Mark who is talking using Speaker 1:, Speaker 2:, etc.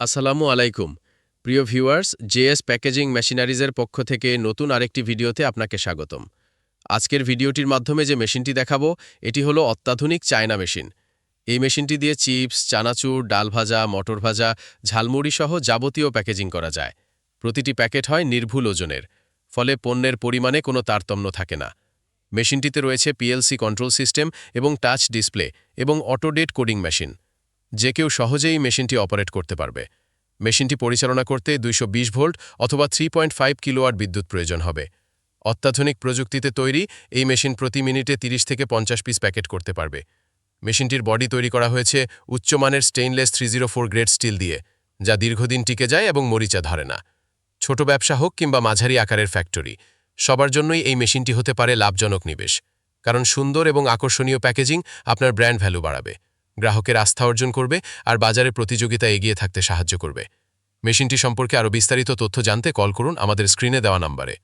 Speaker 1: আসসালামু আলাইকুম। প্রিয় ভিউয়ার্স, জেএস প্যাকেজিং মেশিনারিজের পক্ষ থেকে নতুন আরেকটি ভিডিওতে আপনাকে স্বাগতম। আজকের ভিডিওটির মাধ্যমে যে মেশিনটি দেখাবো, এটি হলো অত্যাধুনিক চায়না মেশিন। এই মেশিনটি দিয়ে চিপস, চানাচুর, ডাল ভাজা, মটর ভাজা, ঝালমুড়ি সহ যাবতীয় প্যাকেজিং করা যায়। প্রতিটি প্যাকেট হয় নির্ভুল ওজনের, ফলে পণ্যের পরিমাণে কোনো তারতম্য থাকে না। মেশিনটিতে রয়েছে পিএলসি কন্ট্রোল সিস্টেম এবং টাচ ডিসপ্লে এবং অটোডেট কোডিং মেশিন। যে কেউ সহজেই মেশিনটি অপারেট করতে পারবে। মেশিনটি পরিচালনা করতে দুইশ বিশ ভোল্ট অথবা থ্রি পয়েন্ট ফাইভ কিলোয়াট বিদ্যুৎ প্রয়োজন হবে। অত্যাধুনিক প্রযুক্তিতে তৈরি এই মেশিন প্রতি মিনিটে 30 থেকে পঞ্চাশ পিস প্যাকেট করতে পারবে। মেশিনটির বডি তৈরি করা হয়েছে উচ্চমানের stainless three zero four grade steel দিয়ে, যা দীর্ঘদিন টিকে যায় এবং মরিচা ধরে না। ছোট ব্যবসা হোক কিংবা মাঝারি আকারের ফ্যাক্টরি, সবার জন্যই এই মেশিনটি হতে পারে লাভজনক নিবেশ। কারণ সুন্দর এবং আকর্ষণীয় প্যাকেজিং আপনার ব্র্যান্ড ভ্যালু বাড়াবে। গ্রাহকের আস্থা অর্জন করবে আর বাজারে প্রতিযোগিতা এগিয়ে থাকতে সাহায্য করবে। মেশিনটি সম্পর্কে আরও বিস্তারিত তথ্য জানতে কল করুন আমাদের স্ক্রিনে দেওয়া নম্বরে।